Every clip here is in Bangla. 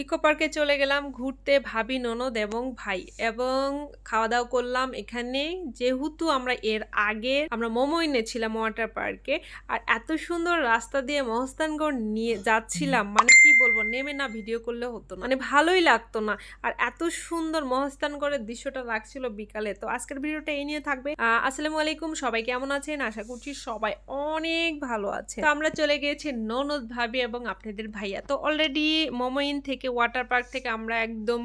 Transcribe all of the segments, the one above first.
ইকো পার্কে চলে গেলাম ঘুরতে ভাবি, ননদ এবং ভাই এবং খাওয়া দাওয়া করলাম এখানে। যেহেতু আমরা এর আগে আমরা মোমো এনেছিলাম ওয়াটার পার্কে আর এত সুন্দর রাস্তা দিয়ে মহস্তানগড় নিয়ে যাচ্ছিলাম মানে কি বলব, নেমে না ভিডিও করলে হতো না। মানে ভালোই লাগতো না আর এত সুন্দর মহস্তানগড়ের দৃশ্যটা লাগছিল বিকালে। তো আজকের ভিডিওটা এই নিয়ে থাকবে। আসসালামু আলাইকুম, সবাই কেমন আছেন? আশা করছি সবাই অনেক ভালো আছে তো আমরা চলে গিয়েছি ননদ, ভাবি এবং আপনাদের ভাইয়া। তো অলরেডি মোমোইন থেকে ওয়াটার পার্ক থেকে আমরা একদম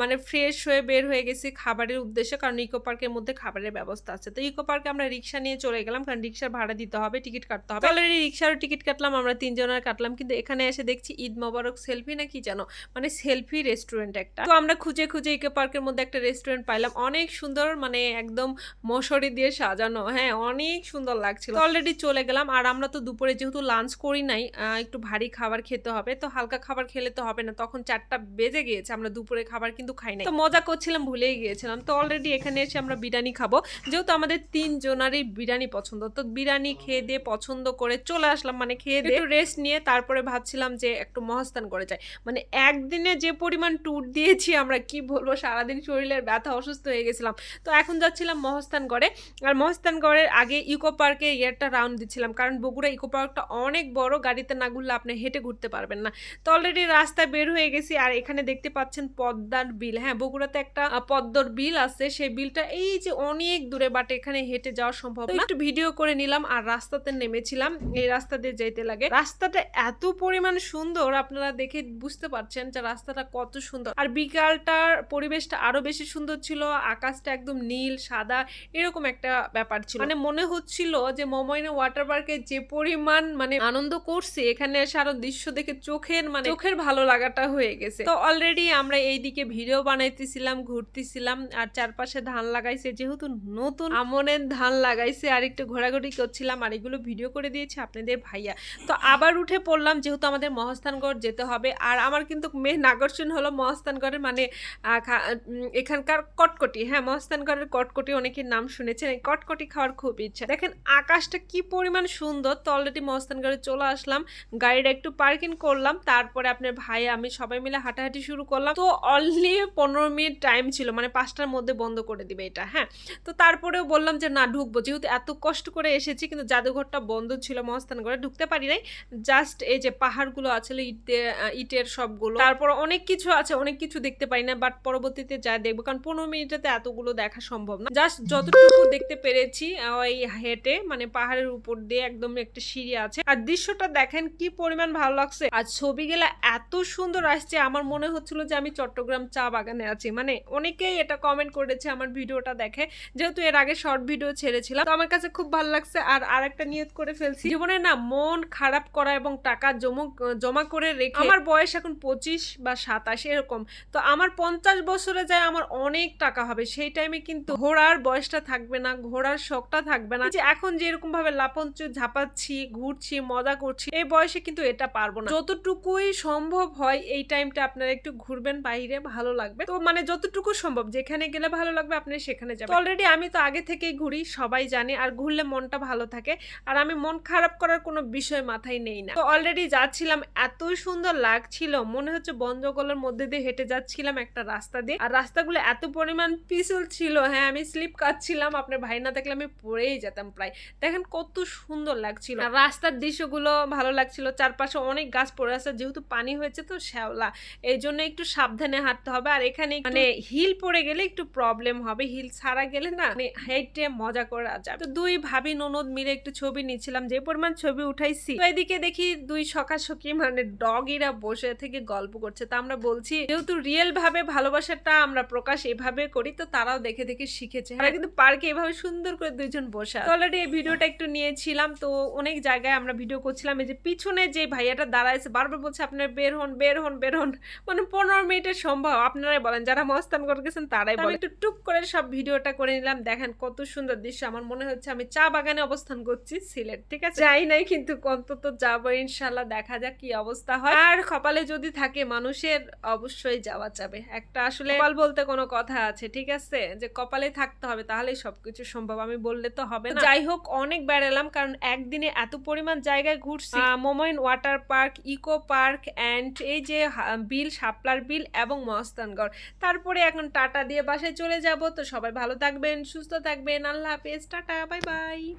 মানে ফ্রেশ হয়ে বের হয়ে গেছি খাবারের উদ্দেশ্যে। কারণ ইকো পার্কের মধ্যে খাবারের ব্যবস্থা আছে। তো ইকো পার্কে আমরা রিক্সা নিয়ে চলে গেলাম। কারণ রিক্সার ভাড়া দিতে হবে টিকিট কাটতে হবে। অলরেডি রিক্সারও টিকিট কাটলাম আমরা তিনজনের কাটলাম। কিন্তু এখানে এসে দেখছি ঈদ মোবারক সেলফি না কি জানো মানে সেলফি রেস্টুরেন্ট একটা। তো আমরা খুঁজে খুঁজে ইকো পার্কের মধ্যে একটা রেস্টুরেন্ট পাইলাম। অনেক সুন্দর মানে একদম মশারি দিয়ে সাজানো। হ্যাঁ অনেক সুন্দর লাগছিল। অলরেডি চলে গেলাম। আর আমরা তো দুপুরে যেহেতু লাঞ্চ করি নাই আহ, একটু ভারী খাবার খেতে হবে। তো হালকা খাবার খেলে তো হবে না। তখন চারটা বেজে গিয়েছে আমরা দুপুরে খাবার কিন্তু খাই নাই। তো মজা করছিলাম ভুলেই গিয়েছিলাম। তো অলরেডি এখানে এসে আমরা বিরিয়ানি খাব। যেহেতু আমাদের তিন জনারই বিরিয়ানি পছন্দ তো বিরিয়ানি খেয়ে দিয়ে পছন্দ করে চলে আসলাম। মানে খেয়ে দিয়ে একটু রেস্ট নিয়ে তারপরে ভাবছিলাম যে একটু মহস্থান করে যাই। মানে একদিনে যে পরিমাণ ট্যুর দিয়েছি আমরা কি বলব সারাদিন শরীরের ব্যথা অসুস্থ হয়ে গেছিলাম। তো এখন যাচ্ছিলাম মহস্থানগড়ে আর মহাস্থান মহস্থানগড়ের আগে ইকো পার্কে ইয়ারটা রাউন্ড দিচ্ছিলাম। কারণ বগুড়া ইকো পার্কটা অনেক বড় গাড়িতে না ঘুরলে আপনি হেঁটে ঘুরতে পারবেন না। তো অলরেডি রাস্তায় বের হয়ে গেছি। আর এখানে দেখতে পাচ্ছেন পদ্মার বিল। হ্যাঁ বগুড়াতে একটা পদ্মর বিল আছে। সেই বিলটা এই যে অনেক দূরে বাট এখানে হেঁটে যাওয়া সম্ভব একটু ভিডিও করে নিলাম আর রাস্তাতে নেমেছিলাম। এই রাস্তা দিয়ে যেতে লাগে। রাস্তাটা এত পরিমাণ সুন্দর, আপনারা দেখে বুঝতে পারছেন যে রাস্তাটা কত সুন্দর। আর বিকালটার পরিবেশটা আরও বেশি সুন্দর ছিল। আকাশটা একদম নীল, সাদা, এরকম একটা ব্যাপার ছিল। মানে মনে হচ্ছিল যে মোমাইনে ওয়াটার পার্কে যে পরিমাণ মানে আনন্দ করছে, এখানে এসে আরও দৃশ্য দেখে চোখের মানে চোখের ভালো লাগাটা হয়ে গেছে। তো অলরেডি আমরা এইদিকে ভিডিও বানাইতেছিলাম, ঘুরতেছিলাম, আর চারপাশে ধান লাগাইছে, যেহেতু নতুন আমনের ধান লাগাইছে আর একটু ঘোরাঘুরি করছিলাম, আর এগুলো ভিডিও করে দিয়েছে আপনাদের ভাইয়া। তো আবার উঠে পড়লাম, যেহেতু আমাদের মহাস্থানগড় যেতে হবে, আর আমার কিন্তু মেন আকর্ষণ হলো মহাস্থানগড়ের মানে এখানকার কটকটি। হ্যাঁ মহাস্থানগড়ের কটকটি অনেকের নাম শুনেছেন, এই কটকটি খাওয়ার খুব ইচ্ছা। দেখেন, আকাশটা কি পরিমাণ সুন্দর। তো অলরেডি মহাস্থানগড়ে চলে আসলাম, গাড়িটা একটু পার্কিং করলাম, তারপরে আপনার ভাই আমি সবাই মিলে হাঁটাহাঁটি শুরু করলাম। তো অনলি পনেরো মিনিট টাইম ছিল মানে পাঁচটার মধ্যে বন্ধ করে দিবে এটা হ্যাঁ? তো তারপরেও বললাম যে, না, ঢুকবো। যেহেতু এত কষ্ট করে এসেছি, কিন্তু জাদুঘরটা বন্ধ ছিল মহাস্থানগড়ে ঢুকতে পারি নাই। জাস্ট এই যে পাহাড়গুলো আছে, ইটের ইটের সবগুলো। তারপর অনেক কিছু আছে, অনেক কিছু দেখতে পারি না বাট পরবর্তীতে যা দেখব, কারণ পনেরো মিনিটেতে এতগুলো দেখা সম্ভব না। জাস্ট যতটুকু দেখতে পেরেছি ওই হেঁটে মানে পাহাড়ের উপর দিয়ে একদম একটা সিঁড়ি আছে। আর দৃশ্যটা দেখেন কি পরিমাণ ভালো লাগছে। আর ছবি ছবিগুলা এত সুন্দর আসছে। আমার মনে হচ্ছিল যে আমি চট্টগ্রাম চা বাগানে আছি। মানে অনেকেই এটা কমেন্ট করেছে আমার ভিডিওটা দেখে, যেহেতু এর আগে শর্ট ভিডিও ছেড়েছিলাম। তো আমার কাছে খুব ভালো লাগছে। আর আরেকটা নিয়ত করে ফেলছি। জীবনে না মন খারাপ করা এবং টাকা জমা জমা করে রেখে আমার বয়স এখন পঁচিশ বা সাতাশ, এরকম। তো আমার পঞ্চাশ বছরে যায় আমার অনেক টাকা হবে। সেই টাইমে কিন্তু ঘোড়ার বয়সটা থাকবে না, ঘোড়ার শখটা থাকবে না। যে এখন যেরকম ভাবে লাপঞ্চ ঝাপাচ্ছি, ঘুরছি, মজা করছি, এই বয়সে কিন্তু এটা পারব না। যতটুকুই সম্ভব হয় এই টাইমটা আপনারা একটু ঘুরবেন বাইরে, ভালো লাগবে। তো মানে যতটুকু সম্ভব, যেখানে গেলে ভালো লাগবে, আপনি সেখানে যাবেন। অলরেডি আমি তো আগে থেকেই ঘুরি, সবাই জানে, আর ঘুরলে মনটা ভালো থাকে। আর আমি মন খারাপ করার কোনো বিষয় মাথায় নেই না। তো অলরেডি যাচ্ছিলাম এত সুন্দর লাগছিল, মনে হচ্ছে বন জঙ্গলের মধ্যে দিয়ে হেঁটে যাচ্ছিলাম একটা রাস্তা দিয়ে। আর রাস্তাগুলো এত পরিমাণ পিছল ছিল হ্যাঁ আমি স্লিপ কাটছিলাম, আপনার ভাই না থাকলে আমি পড়েই যেতাম প্রায়। দেখেন কত সুন্দর লাগছিল। রাস্তার দৃশ্যগুলো ভালো লাগছিল, চারপাশে অনেক গাছ পড়ে আছে, যেহেতু পানি হয়েছে, তো শ্যাওলা এই জন্য একটু সাবধানে হাঁটতে হবে। আর এখানে মানে হিল পড়ে গেলে একটু প্রবলেম হবে। হিল ছাড়া গেলে না মানে হেঁটে মজা করা যাবে। তো দুই ভাবি ননদ মিলে একটু ছবি নিচ্ছিলাম। যে পরিমাণ ছবি উঠাইছি। তো এদিকে দেখি দুই সখাসখি মানে ডগিরা বসে থেকে গল্প করছে। তা আমরা বলছি, যেহেতু রিয়েল ভাবে ভালোবাসাটা আমরা প্রকাশ এভাবে করি, তো তারাও দেখে দেখে শিখেছে। আমরা কিন্তু পার্কে এভাবে সুন্দর করে দুইজন বসে অলরেডি এই ভিডিওটা একটু নিয়েছিলাম। তো অনেক জায়গায় আমরা ভিডিও করছিলাম। এই যে পিছনে যে ভাইয়াটা দাঁড়াইছে বারবার বলছে, আপনার বের হন বের হন বের হন। মানে পনেরো মিনিটের সম্ভব। আপনারাই বলেন যারা মস্তান করে গেছেন তারাই বলেন। একটু টুক করে সব ভিডিওটা করে নিলাম। দেখেন কত সুন্দর দৃশ্য। আমার মনে হচ্ছে আমি চা বাগানে অবস্থান করছি সিলেট ঠিক আছে? যাই নাই কিন্তু অন্তত যাব ইনশাল্লাহ দেখা যাক কি অবস্থা হয়। আর কপালে যদি থাকে মানুষের অবশ্যই যাওয়া যাবে। একটা আসলে কপাল বলতে কোনো কথা আছে ঠিক আছে? যে কপালে থাকতে হবে তাহলেই সবকিছু সম্ভব। আমি বললে তো হবে না। যাই হোক অনেক বেড়ালাম কারণ একদিনে এত পরিমাণ জায়গায় ঘুরছি। মোমাইন water park eco park and এই যে যে হা- বিল, শাপলার বিল এবং মস্তানগড় তারপরে এখন টাটা দিয়ে বাসায় চলে যাব। তো সবাই ভালো থাকবেন, সুস্থ থাকবেন। আল্লাহ হাফেজ। Tata, bye bye.